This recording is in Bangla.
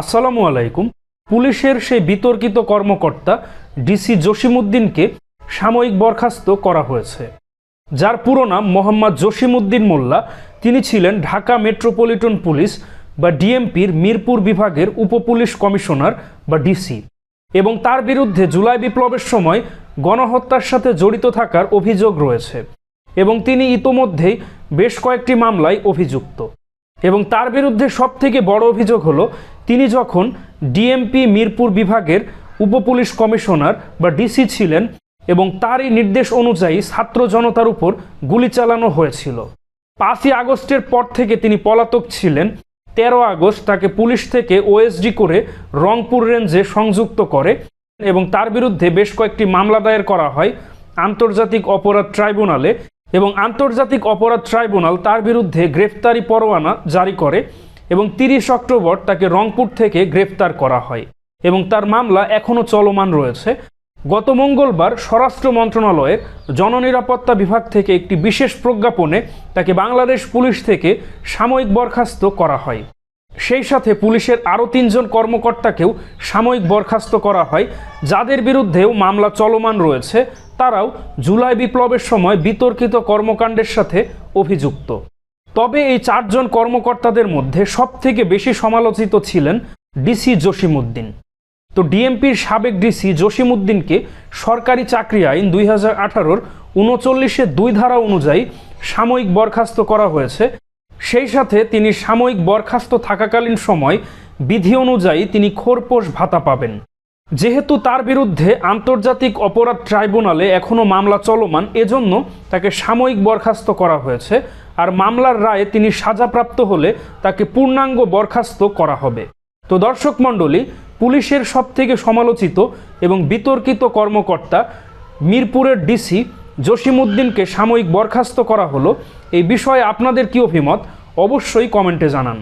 আসসালামু আলাইকুম। পুলিশের সেই বিতর্কিত কর্মকর্তা ডিসি জসিমুদ্দিনকে সাময়িক বরখাস্ত করা হয়েছে। যার পুরো নাম মোহাম্মদ জসিমউদ্দিন মোল্লা। তিনি ছিলেন ঢাকা মেট্রোপলিটন পুলিশ বা ডিএমপির মিরপুর বিভাগের উপপুলিশ কমিশনার বা ডিসি এবং তার বিরুদ্ধে জুলাই বিপ্লবের সময় গণহত্যার সাথে জড়িত থাকার অভিযোগ রয়েছে এবং তিনি ইতোমধ্যেই বেশ কয়েকটি মামলায় অভিযুক্ত। এবং তার বিরুদ্ধে সবথেকে বড় অভিযোগ হলো, তিনি যখন ডিএমপি মিরপুর বিভাগের উপপুলিশ কমিশনার বা ডিসি ছিলেন এবং তারই নির্দেশ অনুযায়ী ছাত্র জনতার উপর গুলি চালানো হয়েছিল। পাঁচই আগস্টের পর থেকে তিনি পলাতক ছিলেন। তেরো আগস্ট তাকে পুলিশ থেকে ওএসডি করে রংপুর রেঞ্জে সংযুক্ত করে এবং তার বিরুদ্ধে বেশ কয়েকটি মামলা দায়ের করা হয়। আন্তর্জাতিক অপরাধ ট্রাইব্যুনালে এবং আন্তর্জাতিক অপরাধ ট্রাইব্যুনাল তার বিরুদ্ধে গ্রেফতারি পরোয়ানা জারি করে এবং তিরিশ অক্টোবর তাকে রংপুর থেকে গ্রেফতার করা হয় এবং তার মামলা এখনও চলমান রয়েছে। গত মঙ্গলবার স্বরাষ্ট্র মন্ত্রণালয়ের জননিরাপত্তা বিভাগ থেকে একটি বিশেষ প্রজ্ঞাপনে তাকে বাংলাদেশ পুলিশ থেকে সাময়িক বরখাস্ত করা হয়। সেই সাথে পুলিশের আরও তিনজন কর্মকর্তাকেও সাময়িক বরখাস্ত করা হয়। যাদের বিরুদ্ধেও মামলা চলমান রয়েছে, তারাও জুলাই বিপ্লবের সময় বিতর্কিত কর্মকাণ্ডের সাথে অভিযুক্ত। তবে এই চারজন কর্মকর্তাদের মধ্যে সবথেকে বেশি সমালোচিত ছিলেন ডিসি জসিমুদ্দিন তো ডিএমপির সাবেক ডিসি জসিমুদ্দিনকে সরকারি চাকরি আইন দুই হাজার আঠারোর উনচল্লিশে দুই ধারা অনুযায়ী সাময়িক বরখাস্ত করা হয়েছে। সেই সাথে তিনি সাময়িক বরখাস্ত থাকাকালীন সময় বিধি অনুযায়ী তিনি খোরপোশ ভাতা পাবেন। যেহেতু তার বিরুদ্ধে আন্তর্জাতিক অপরাধ ট্রাইব্যুনালে এখনও মামলা চলমান, এজন্য তাকে সাময়িক বরখাস্ত করা হয়েছে আর মামলার রায়ে তিনি সাজাপ্রাপ্ত হলে তাকে পূর্ণাঙ্গ বরখাস্ত করা হবে। তো দর্শক মণ্ডলী, পুলিশের সবথেকে সমালোচিত এবং বিতর্কিত কর্মকর্তা মিরপুরের ডিসি জসিমউদ্দিনকে সাময়িক বরখাস্ত করা হলো। এই বিষয়ে আপনাদের কী অভিমত? অবশ্যই কমেন্টে জানান।